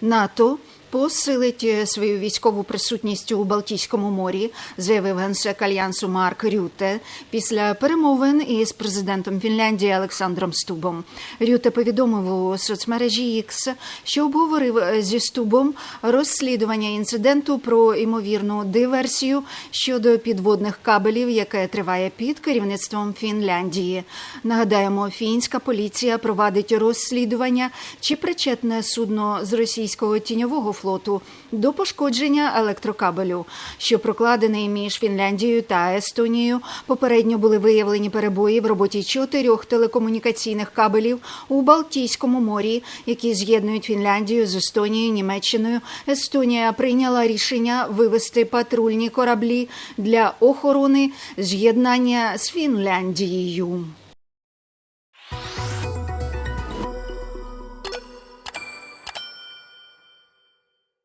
NATO посилить е, свою військову присутність у Балтійському морі, заявив генсек альянсу Марк Рюте після перемовин із президентом Фінляндії Олександром Стубом. Рюте повідомив у соцмережі X, що обговорив е, зі Стубом розслідування інциденту про імовірну диверсію щодо підводних кабелів, яке триває під керівництвом Фінляндії. Нагадаємо, фінська поліція провадить розслідування, чи причетне судно з російського тіньового флоту до пошкодження електрокабелю, що прокладений між Фінляндією та Естонією. Попередньо були виявлені перебої в роботі чотирьох телекомунікаційних кабелів у Балтійському морі, які з'єднують Фінляндію з Естонією, Німеччиною. Естонія прийняла рішення вивести патрульні кораблі для охорони з'єднання з Фінляндією.